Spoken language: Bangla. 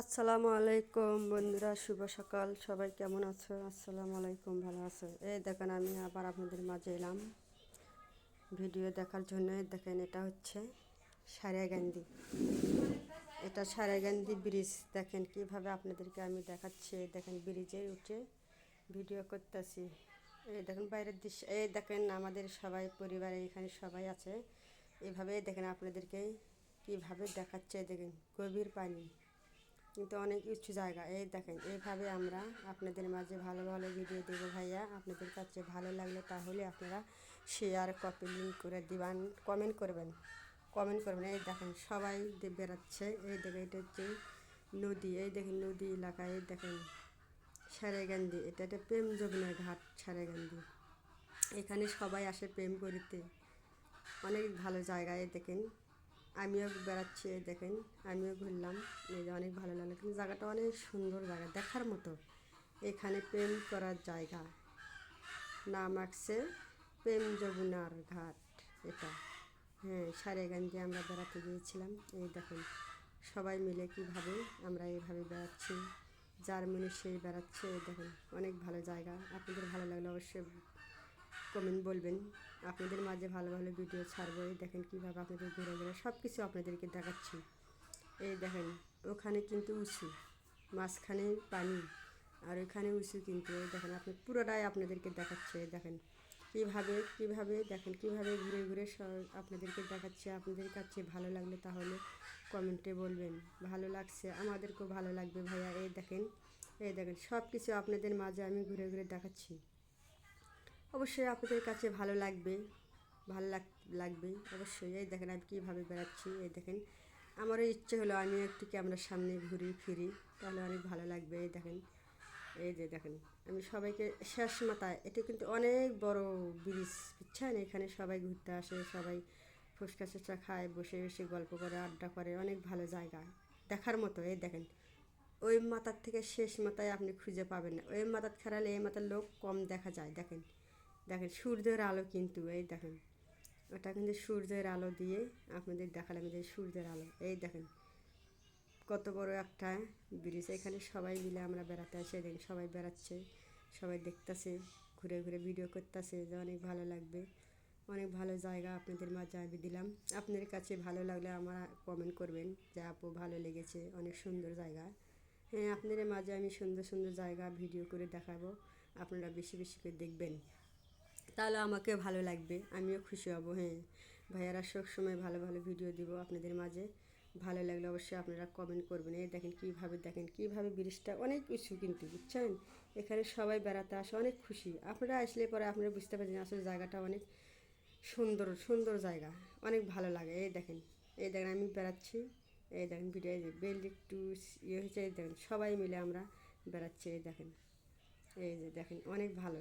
আসসালামু আলাইকুম বন্ধুরা, শুভ সকাল। সবাই কেমন আছো? আসসালামু আলাইকুম, ভালো আছো? এই দেখেন, আমি আবার আপনাদের মাঝে এলাম ভিডিও দেখার জন্য। দেখেন, এটা হচ্ছে সারিয়াগান্ধি এটা সারিয়াগান্ধি ব্রিজ। দেখেন, কীভাবে আপনাদেরকে আমি দেখাচ্ছি। এই দেখেন, ব্রিজে উঠে ভিডিও করতেছি। এই দেখেন, বাইরের দৃশ্য এই দেখেন, আমাদের সবাই, পরিবারে এখানে সবাই আছে। এভাবে দেখেন, আপনাদেরকে কীভাবে দেখাচ্ছে। দেখেন, গভীর পানি। কিন্তু অনেক উঁচু জায়গা। এই দেখেন এইভাবে আমরা আপনাদের মাঝে ভালো ভালো ভিডিও দেবো ভাইয়া। আপনাদের কাছে ভালো লাগলে তাহলে আপনারা শেয়ার কপি লিঙ্ক করে দিবান। কমেন্ট করবেন। কমেন্ট করবেন। এই দেখেন, সবাই বেড়াচ্ছে। এই দেখেন, এটা হচ্ছে নদী। এই দেখেন, নদী এলাকায় এই দেখেন সারেগান্ধি এটা একটা প্রেম যমুনা ঘাট সারেগান্ধি এখানে সবাই আসে প্রেম করিতে। অনেক ভালো জায়গায় দেখেন আমিও বেড়াচ্ছি, দেখেন, আমিও ঘুরলাম। এই যে অনেক ভালো লাগল, কিন্তু জায়গাটা অনেক সুন্দর জায়গা, দেখার মতো। এখানে প্রেম করার জায়গা। নাম আসছে প্রেম যমুনার ঘাট, এটা। হ্যাঁ সারেগান্ধি আমরা বেড়াতে গিয়েছিলাম। এই দেখেন, সবাই মিলে কীভাবে আমরা এইভাবে বেড়াচ্ছি, যার মনে সেই বেড়াচ্ছে দেখেন, অনেক ভালো জায়গা। আপনাদের ভালো লাগলে অবশ্যই কমেন্ট বলবেন। আপনাদের মাঝে ভালো ভালো ভিডিও ছাড়বো। এই দেখেন কীভাবে আপনাদের ঘুরে ঘুরে সব কিছু আপনাদেরকে দেখাচ্ছি। এই দেখেন, ওখানে কিন্তু উঁচু, মাঝখানে পানি, আর ওখানে উঁচু কিন্তু, এই দেখেন আপনি পুরোটাই আপনাদেরকে দেখাচ্ছে। দেখেন কীভাবে কীভাবে, দেখেন কীভাবে ঘুরে ঘুরে আপনাদেরকে দেখাচ্ছে। আপনাদের কাছে ভালো লাগলে তাহলে কমেন্টে বলবেন। ভালো লাগছে, আমাদেরকেও ভালো লাগবে ভাইয়া। এই দেখেন এই দেখেন সব কিছু আপনাদের মাঝে আমি ঘুরে ঘুরে দেখাচ্ছি। অবশ্যই আপনাদের কাছে ভালো লাগবে, ভালো লাগ, লাগবে, অবশ্যই। এই দেখেন আমি কীভাবে বেড়াচ্ছি, এই দেখেন। আমারও ইচ্ছে হলো আমি একটু ক্যামেরার সামনে ঘুরি, ফিরি, তাহলে অনেক ভালো লাগবে, এই দেখেন। এই যে দেখেন, আমি সবাইকে শেষ মাথায়, এটা কিন্তু অনেক বড় ব্রিজ, বুঝছেন? এখানে সবাই ঘুরতে আসে, সবাই ফুচকা ফুচকা খায়, বসে বসে গল্প করে, আড্ডা করে, অনেক ভালো জায়গা। দেখার মতো, এই দেখেন। ওই মাথার থেকে শেষ মাথায় আপনি খুঁজে পাবেন না। ওই মাথার খেরালে এই মাথার লোক কম দেখা যায়, দেখেন। দেখেন, সূর্যের আলো কিন্তু, এই দেখেন, ওটা কিন্তু সূর্যের আলো দিয়ে আপনাদের দেখালাম যে সূর্যের আলো। এই দেখেন, কত বড় একটা ব্রিজ। এখানে সবাই মিলে আমরা বেড়াতে আসি দেখেন, সবাই বেড়াচ্ছে, সবাই দেখতেছে, ঘুরে ঘুরে ভিডিও করতেছে, যে অনেক ভালো লাগবে, অনেক ভালো জায়গা আপনাদের মাঝে আমি দিলাম। আপনাদের কাছে ভালো লাগলে আমার কমেন্ট করবেন যে, আপু, ভালো লেগেছে, অনেক সুন্দর জায়গা। হ্যাঁ আপনাদের মাঝে আমি সুন্দর সুন্দর জায়গা ভিডিও করে দেখাবো, আপনারা বেশি বেশি করে দেখবেন। তাহলে আমাকে ভালো লাগবে, আমিও খুশি হব হ্যাঁ। ভাইয়ারা সব সময় ভালো ভালো ভিডিও দিব আপনাদের মাঝে। ভালো লাগলে অবশ্যই আপনারা কমেন্ট করবেন। এই দেখেন কীভাবে দেখেন কীভাবে ব্রিজটা অনেক কিছু কিন্তু, বুঝছেন? এখানে সবাই বেড়াতে আসে, অনেক খুশি। আপনারা আসলে পরে আপনারা বুঝতে পারছেন আসলে জায়গাটা অনেক সুন্দর সুন্দর জায়গা। অনেক ভালো লাগে। এই দেখেন এই দেখেন আমি বেড়াচ্ছি। এই দেখেন ভিডিও এই বেল একটু ইয়ে হয়েছে, এই দেখেন সবাই মিলে আমরা বেড়াচ্ছি। এই দেখেন, এই যে দেখেন অনেক ভালো